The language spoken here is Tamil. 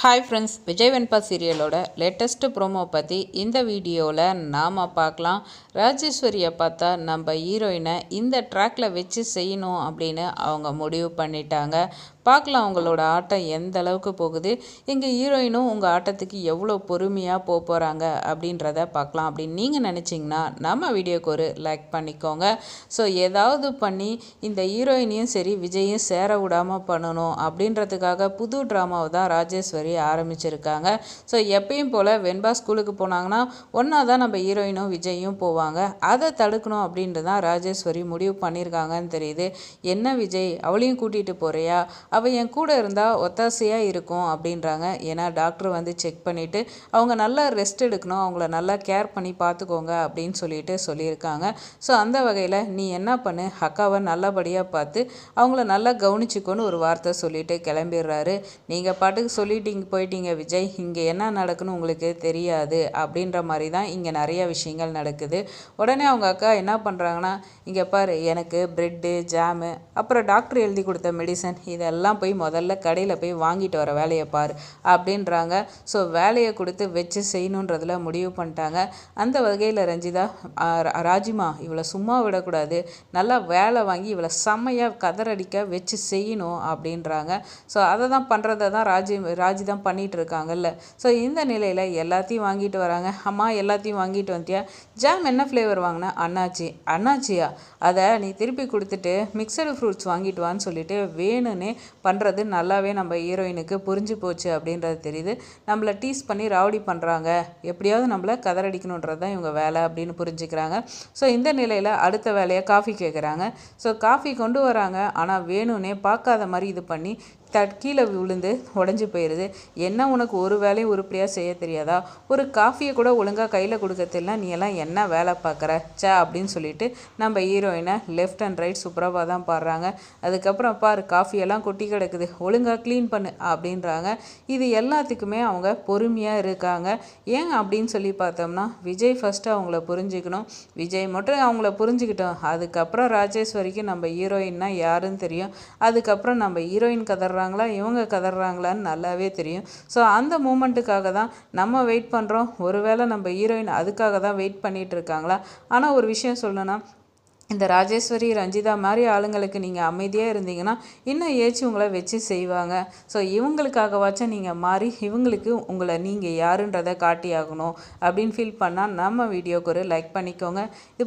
ஹாய் ஃப்ரெண்ட்ஸ் விஜய் வெண்பா சீரியலோட லேட்டஸ்ட்டு ப்ரோமோ பற்றி இந்த வீடியோவில் நாம் பார்க்கலாம். ராஜேஸ்வரியை பார்த்தா நம்ம ஹீரோயினை இந்த ட்ராக்கில் வச்சு செய்யணும் அப்படின்னு அவங்க முடிவு பண்ணிட்டாங்க. பார்க்கலாம் அவங்களோட ஆட்டம் எந்த அளவுக்கு போகுது எங்கள் ஹீரோயினும் உங்கள் ஆட்டத்துக்கு எவ்வளோ பொறுமையாக போக போகிறாங்க அப்படின்றத பார்க்கலாம். அப்படின்னு நீங்கள் நினச்சிங்கன்னா நம்ம வீடியோக்கு ஒரு லைக் பண்ணிக்கோங்க. ஸோ ஏதாவது பண்ணி இந்த ஹீரோயினையும் சரி விஜயும் சேர விடாமல் பண்ணணும் அப்படின்றதுக்காக புது ட்ராமாவை தான் ராஜேஸ்வரி ஆரம்பிச்சிருக்காங்க. ஸோ எப்பயும் போல் வெண்பா ஸ்கூலுக்கு போனாங்கன்னா ஒன்றா தான் நம்ம ஹீரோயினும் விஜயும் போவாங்க. அதை தடுக்கணும் அப்படின்ட்டு தான் ராஜேஸ்வரி முடிவு பண்ணியிருக்காங்கன்னு தெரியுது. என்ன விஜய் அவளையும் கூட்டிகிட்டு போகிறியா அவள் என் கூட இருந்தால் ஒத்தாசையாக இருக்கும் அப்படின்றாங்க. ஏன்னா டாக்டர் வந்து செக் பண்ணிவிட்டு அவங்க நல்லா ரெஸ்ட் எடுக்கணும் அவங்கள நல்லா கேர் பண்ணி பார்த்துக்கோங்க அப்படின்னு சொல்லிட்டு சொல்லியிருக்காங்க. ஸோ அந்த வகையில் நீ என்ன பண்ணு? அக்காவை நல்லபடியாக பார்த்து அவங்கள நல்லா கவனிச்சுக்கோன்னு ஒரு வார்த்தை சொல்லிட்டு கிளம்பிடுறாரு. நீங்கள் பாட்டுக்கு சொல்லிட்டீங்க போயிட்டீங்க விஜய். இங்கே என்ன நடக்குன்னு உங்களுக்கு தெரியாது அப்படின்ற மாதிரி தான் இங்கே நிறைய விஷயங்கள் நடக்குது. உடனே அவங்க அக்கா என்ன பண்ணுறாங்கன்னா இங்கே பாரு எனக்கு ப்ரெட்டு ஜாமு அப்புறம் டாக்டர் எழுதி கொடுத்த மெடிசன் இதெல்லாம் போய் முதல்ல கடையில் போய் வாங்கிட்டு வர வேலையை பார் அப்படின்றாங்க. ஸோ வேலையை கொடுத்து வச்சு செய்யணுன்றதில் முடிவு பண்ணிட்டாங்க. அந்த வகையில் ரஞ்சிதா ராஜிமா இவளை சும்மா விடக்கூடாது. நல்லா வேலை வாங்கி இவளை செம்மையாக கதறடிக்க வச்சு செய்யணும் அப்படின்றாங்க. ஸோ அதை தான் பண்ணுறதை தான் ராஜி ராஜி தான் பண்ணிகிட்டு இருக்காங்கல்ல ஸோ இந்த நிலையில் எல்லாத்தையும் வாங்கிட்டு வராங்க. அம்மா எல்லாத்தையும் வாங்கிட்டு வந்துட்டியா? ஜாம் என்ன ஃப்ளேவர் வாங்கினா? அண்ணாச்சி. அண்ணாச்சியா? அதை நீ திருப்பி கொடுத்துட்டு மிக்சடு ஃப்ரூட்ஸ் வாங்கிட்டு வான்னு சொல்லிட்டு வேணும்னே பண்ணுறது நல்லாவே நம்ம ஹீரோயினுக்கு புரிஞ்சு போச்சு அப்படின்றது தெரியுது. நம்மளை டீஸ் பண்ணி ராவடி பண்ணுறாங்க எப்படியாவது நம்மளை கதறடிக்கணுன்றது தான் இவங்க வேலை அப்படின்னு புரிஞ்சுக்கிறாங்க. ஸோ இந்த நிலையில் அடுத்த வேலையை காஃபி கேட்குறாங்க ஸோ காஃபி கொண்டு வராங்க. ஆனால் வேணும்னே பார்க்காத மாதிரி இது பண்ணி கீழே விழுந்து உடஞ்சி போயிடுது என்ன உனக்கு ஒரு வேலையும் உருப்படியாக செய்ய தெரியாதா? ஒரு காஃபியை கூட ஒழுங்காக கையில் கொடுக்க நீ எல்லாம் என்ன வேலை பார்க்குற? சே அப்படின்னு சொல்லிட்டு நம்ம ஹீரோயினை லெஃப்ட் அண்ட் ரைட் சூப்பராக தான் பாடுறாங்க. அதுக்கப்புறம் பாரு காஃபியெல்லாம் கொட்டி கிடக்குது. ஒழுங்காக க்ளீன் பண்ணு அப்படின்றாங்க. இது எல்லாத்துக்குமே அவங்க பொறுமையாக இருக்காங்க. ஏன் அப்படின்னு சொல்லி பார்த்தோம்னா விஜய் ஃபஸ்ட்டு அவங்கள புரிஞ்சுக்கணும். விஜய் மட்டும் அவங்கள புரிஞ்சுக்கிட்டோம். அதுக்கப்புறம் ராஜேஸ்வரிக்கு நம்ம ஹீரோயின்னா யாருன்னு தெரியும். அதுக்கப்புறம் நம்ம ஹீரோயின் கதற கதறாங்களா? இவங்க கதறாங்களான்னு நல்லாவே தெரியும். ஸோ அந்த மூமெண்ட்டுக்காக தான் நம்ம வெயிட் பண்ணுறோம் ஒருவேளை நம்ம ஹீரோயின் அதுக்காக தான் வெயிட் பண்ணிகிட்டு இருக்காங்களா? ஆனால் ஒரு விஷயம் சொல்லணும்னா இந்த ராஜேஸ்வரி ரஞ்சிதா மாதிரி ஆளுங்களுக்கு நீங்கள் அமைதியாக இருந்தீங்கன்னா இன்னும் ஏச்சு உங்களை வச்சு செய்வாங்க. ஸோ இவங்களுக்காகவாச்சும் நீங்கள் மாறி இவங்களுக்கு உங்களை நீங்கள் யாருன்றதை காட்டியாகணும் அப்படின்னு ஃபீல் பண்ணால் நம்ம வீடியோக்கு ஒரு லைக் பண்ணிக்கோங்க. இது